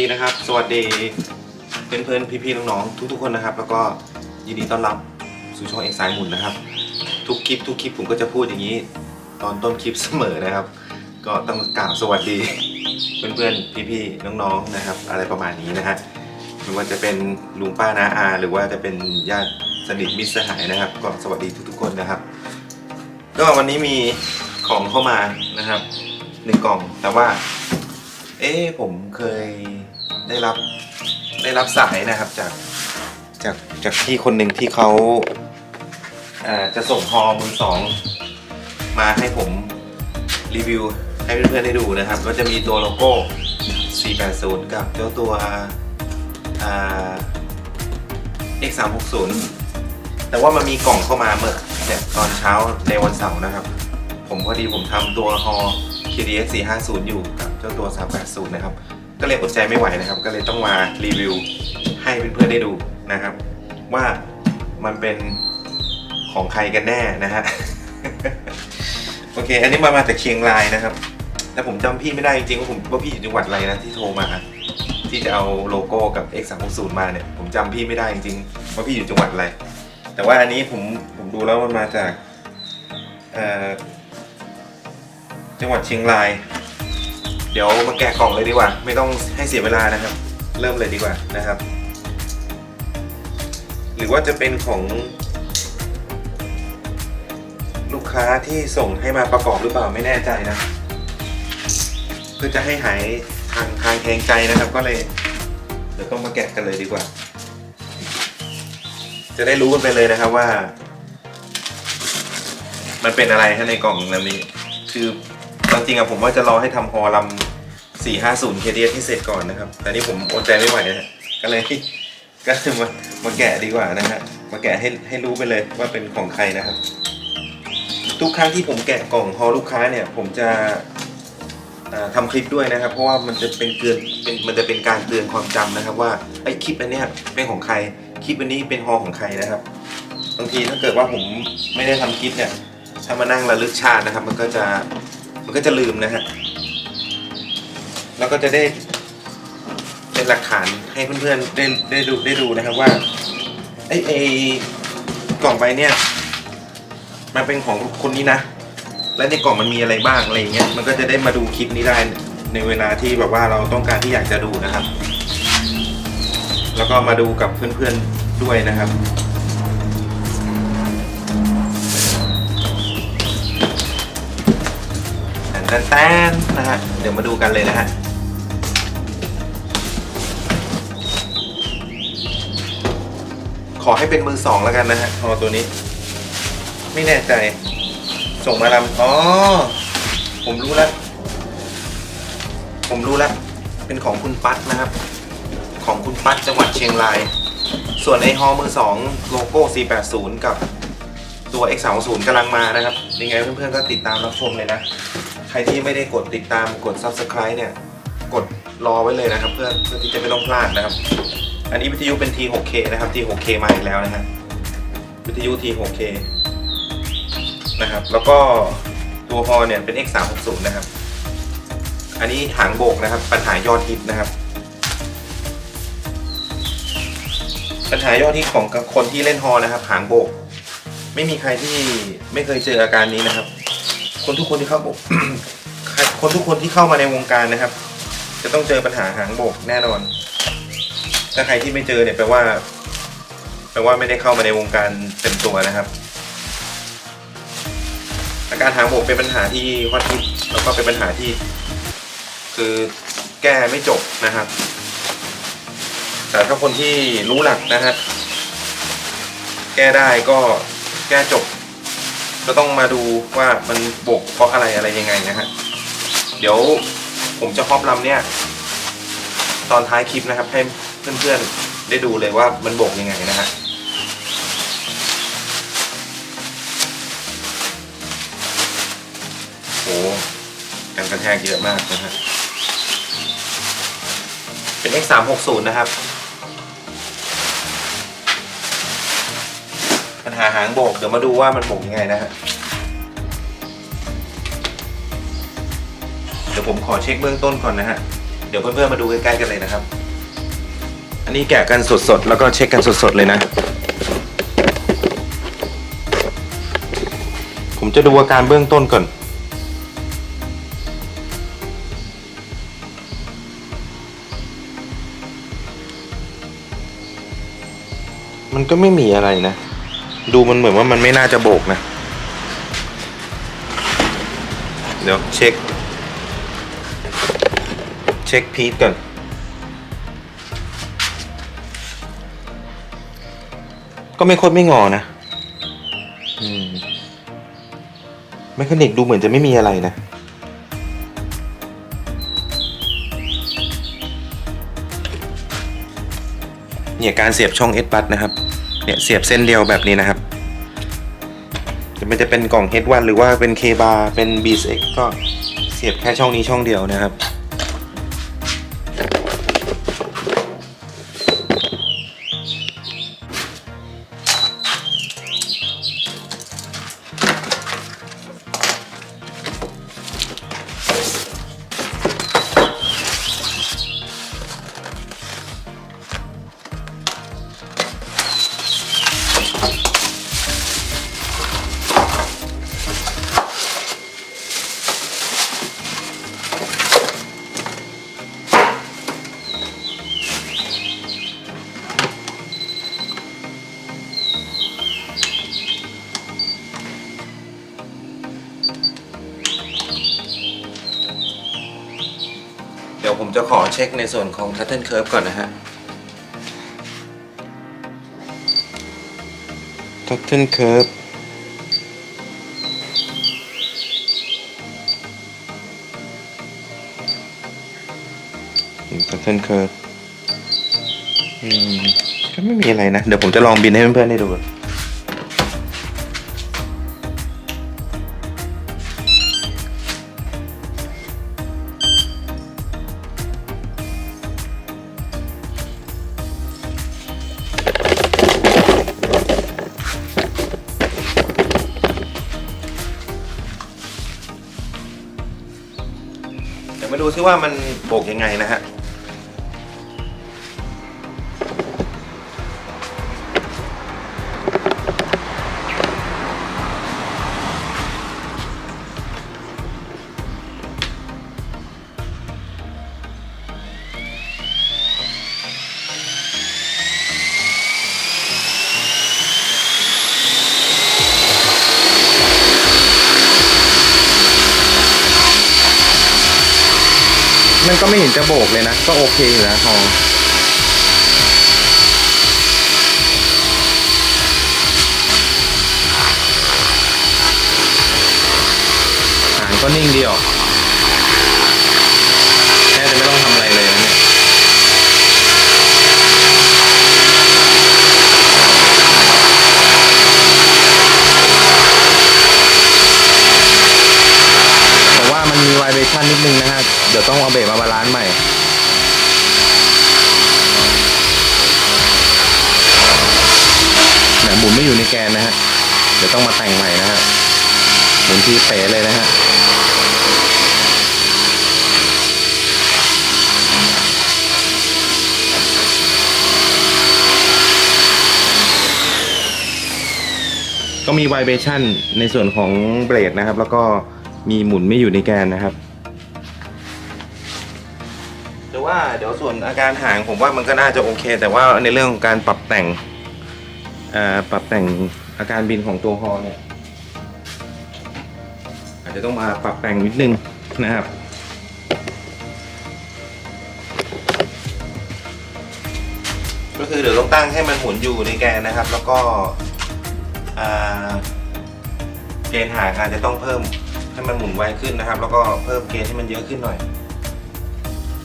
วัสดีนะครับ สวัสดีเพื่อนๆพี่ๆน้องๆทุกๆคนนะครับ แล้วก็ยินดีต้อนรับสู่ช่องเอกสายหมุนนะครับ ทุกคลิปทุกคลิปผมก็จะพูดอย่างนี้ ตอนต้นคลิปเสมอนะครับ ก็ต้องกล่าวสวัสดี เพื่อนๆพี่ๆน้องๆนะครับ อะไรประมาณนี้นะฮะไม่ว่าจะเป็นลุงป้าน้าอา หรือว่าจะเป็นญาติสนิทมิตรสหายนะครับ ก็สวัสดีทุกๆคนนะครับ ก็วันนี้มีของเข้ามานะครับหนึ่งกล่องแต่ว่า เอ๊ะผมเคย ได้รับได้รับสายนะครับจากจากจากพี่คนหนึ่งที่เขาอ่าจะส่งฮอมือสอง มาให้ผมรีวิวให้เพื่อนๆได้ดูนะครับ ก็จะมีตัวโลโก้ 480 กับเจ้าตัวอ่า X360 แต่ว่ามันมีกล่องเข้ามาเมื่อเนี่ยตอนเช้าในวันเสาร์นะครับ ผมพอดีผมทำตัวฮอ KDX 450 อยู่กับเจ้าตัว 380 นะครับ ก็เลยอดใจไม่ไหวนะครับ ก็เลยต้องมารีวิวให้เพื่อนๆได้ดูนะครับ ว่ามันเป็นของใครกันแน่นะฮะ โอเค อันนี้มามาจากเชียงรายนะครับ แต่ผมจำพี่ไม่ได้จริงๆว่าผมว่าพี่อยู่จังหวัดอะไรนะที่โทรมา ที่จะเอาโลโก้กับ X360 มาเนี่ย ผมจำพี่ไม่ได้จริงๆว่าพี่อยู่จังหวัดอะไร แต่ว่าอันนี้ผมผมดูแล้วมันมาจากจังหวัดเชียงราย เดี๋ยวมาแกะกล่องเลยดีกว่า ไม่ต้องให้เสียเวลานะครับ เริ่มเลยดีกว่านะครับ หรือว่าจะเป็นของ ลูกค้าที่ส่งให้มาประกอบหรือเปล่าไม่แน่ใจนะ เพื่อจะให้หายทางทางแทงใจนะครับ ก็เลยเดี๋ยวต้องมาแกะกันเลยดีกว่า จะได้รู้กันไปเลยนะครับว่า มันเป็นอะไรฮะในกล่องลำนี้คือ จริงอะผมว่าจะรอให้ทำฮอลำ450 KDS ให้เสร็จก่อนนะครับ แต่นี่ผมอดใจไม่ไหวนะก็เลยก็เลยมามาแกะดีกว่านะฮะมาแกะให้ให้รู้ไปเลยว่าเป็นของใครนะครับ ทุกครั้งที่ผมแกะกล่องฮอลูกค้าเนี่ย ผมจะอ่าทำคลิปด้วยนะครับ เพราะว่ามันจะเป็นเตือนเป็นมันจะเป็นการเตือนความจำนะครับ ว่าไอ้คลิปอันนี้เป็นของใครคลิปอันนี้เป็นฮอของใครนะครับบางทีถ้าเกิดว่าผมไม่ได้ทำคลิปเนี่ยถ้ามานั่งระลึกชาตินะครับ มันก็จะ มันก็จะลืมนะฮะ แล้วก็จะได้เป็นหลักฐานให้เพื่อนๆได้ได้ดูได้ดูนะครับว่าไอ้ไอ้กล่องใบเนี่ยมันเป็นของคนนี้นะ และในกล่องมันมีอะไรบ้างอะไรเงี้ย มันก็จะได้มาดูคลิปนี้ได้ในเวลาที่แบบว่าเราต้องการที่อยากจะดูนะครับ แล้วก็มาดูกับเพื่อนๆด้วยนะครับ แตนแตนนะฮะ เดี๋ยวมาดูกันเลยนะฮะขอให้เป็นมือสองแล้วกันนะฮะพอตัวนี้ ไม่แน่ใจ ส่งมาลำอ๋อ ผมรู้แล้ว ผมรู้แล้ว เป็นของคุณปั๊ดนะครับ ของคุณปั๊ดจังหวัดเชียงราย ส่วนไอฮอมือสองโลโก้ 480 กับตัว X30 กำลังมานะครับ ยังไงเพื่อนๆก็ติดตามรับชมเลยนะ ใครที่ไม่ได้กดติดตามกด Subscribe เนี่ย กดรอไว้เลยนะครับเพื่อเพื่อที่จะไม่ต้องพลาดนะครับ อันนี้วิทยุเป็น T6K นะครับ T6K มาอีกแล้วนะฮะวิทยุ T6K นะครับ แล้วก็ตัวฮอเนี่ยเป็น X360 นะครับ อันนี้หางโบกนะครับ ปัญหายอดฮิตนะครับ ปัญหายอดฮิตของคนที่เล่นฮอนะครับ หางโบก ไม่มีใครที่ไม่เคยเจออาการนี้นะครับ คนทุกคนที่เข้าบก คนทุกคนที่เข้ามาในวงการนะครับ จะต้องเจอปัญหาหางโบกแน่นอน ถ้าใครที่ไม่เจอเนี่ยแปลว่าแปลว่าไม่ได้เข้ามาในวงการเต็มตัวนะครับ อาการหางโบกเป็นปัญหาที่ฮอตฮิตแล้วก็เป็นปัญหาที่ คือแก้ไม่จบนะครับ แต่ถ้าคนที่รู้หลักนะฮะแก้ได้ก็แก้จบ ก็ต้องมาดูว่ามันบกเพราะอะไรอะไรยังไงนะฮะเดี๋ยวผมจะครอบลำเนี่ย ตอนท้ายคลิปนะครับ ให้เพื่อนๆได้ดูเลยว่ามันบกยังไงนะฮะโหการกระแทกเยอะมากนะฮะเป็น X360 นะครับ หาหางโบก เดี๋ยวมาดูว่ามันโบกยังไงนะฮะ เดี๋ยวผมขอเช็คเบื้องต้นก่อนนะฮะ เดี๋ยวเพื่อนๆมาดูใกล้ๆกันเลยนะครับ อันนี้แกะกันสดๆ แล้วก็เช็คกันสดๆเลยนะ ผมจะดูอาการเบื้องต้นก่อนมันก็ไม่มีอะไรนะ ดูมันเหมือนว่ามันไม่น่าจะโบกนะ เดี๋ยวเช็ค เช็คพีทก่อน ก็ไม่โคตรไม่งอนะอมแมคานิกดูเหมือนจะไม่มีอะไรนะ เนี่ยการเสียบช่อง S บัตนะครับ เนี่ยเสียบเส้นเดียวแบบนี้นะครับจะมันจะเป็นกล่อง H1 หรือว่าเป็น K bar เป็น B X ก็เสียบแค่ช่องนี้ช่องเดียวนะครับ ผมจะขอเช็คในส่วนของ Turtle Curve ก่อนนะฮะ Turtle Curve อืม Turtle Curve อืมก็ไม่มีอะไรนะ เดี๋ยวผมจะลองบินให้เพื่อนๆได้ดู ซิว่ามันโบกยังไงนะฮะ มันก็ไม่เห็นจะโบกเลยนะ ก็โอเคอยู่นะทองหางก็นิ่งดีออกแค่จะไม่ต้องทำอะไรเลยนะเนี่ย แต่ว่ามันมีไวเบชั่นนิดนึงนะฮะ เดี๋ยวต้องเอาเบรกมาบาลานซ์ใหม่แหมหมุนไม่อยู่ในแกนนะฮะ เดี๋ยวต้องมาแต่งใหม่นะฮะ หมุนที่เป๋เลยนะฮะก็มีไวเบชั่นในส่วนของเบรดนะครับ แล้วก็มีหมุนไม่อยู่ในแกนนะครับ แต่ว่าเดี๋ยวส่วนอาการหางผมว่ามันก็น่าจะโอเค แต่ว่าในเรื่องของการปรับแต่งอ่าปรับแต่งอาการบินของตัวฮอเนี่ยอาจจะต้องมาปรับแต่งนิดนึงนะครับก็คือเดี๋ยวต้องตั้งให้มันหมุนอยู่ในแกนนะครับ แล้วก็อ่าเกณฑ์หางอาจจะต้องเพิ่มให้มันหมุนไวขึ้นนะครับ แล้วก็เพิ่มเกณฑ์ให้มันเยอะขึ้นหน่อย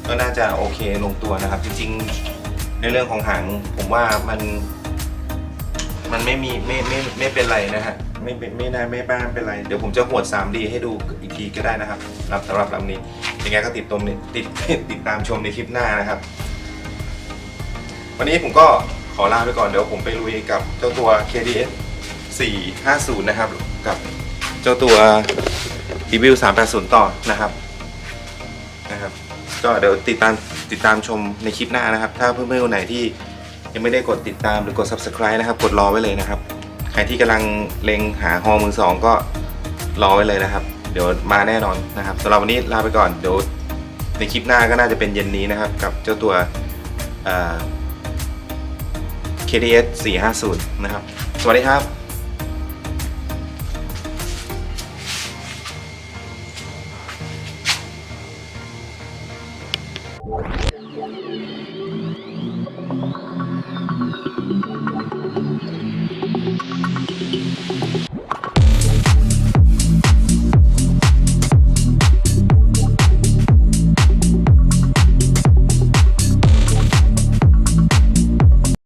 ก็น่าจะโอเคลงตัวนะครับ จริงๆ ในเรื่องของหางผมว่ามัน มันไม่มีไม่ไม่ไม่เป็นไรนะฮะไม่เป็นไม่น่าไม่บ้านเป็นไร เดี๋ยวผมจะหวด 3D ให้ดูอีกทีก็ได้นะครับรับสำหรับลำนี้ยังไงก็ติดตมติดติดตามชมในคลิปหน้านะครับ วันนี้ผมก็ขอลาไปก่อนเดี๋ยวผมไปลุยกับเจ้าตัว KDS 450 นะครับ กับเจ้าตัว e v i l 380 ต่อนะครับอนะครับ ก็เดี๋ยวติดตามติดตามชมในคลิปหน้านะครับ ถ้าเพื่อนๆคนไหนที่ยังไม่ได้กดติดตามหรือกด subscribe นะครับ กดรอไว้เลยนะครับ ใครที่กำลังเล็งหาฮอมือสองก็รอไว้เลยนะครับ เดี๋ยวมาแน่นอนนะครับสำหรับวันนี้ลาไปก่อนเดี๋ยวในคลิปหน้าก็น่าจะเป็นเย็นนี้นะครับ กับเจ้าตัว KDS 450 นะครับ สวัสดีครับ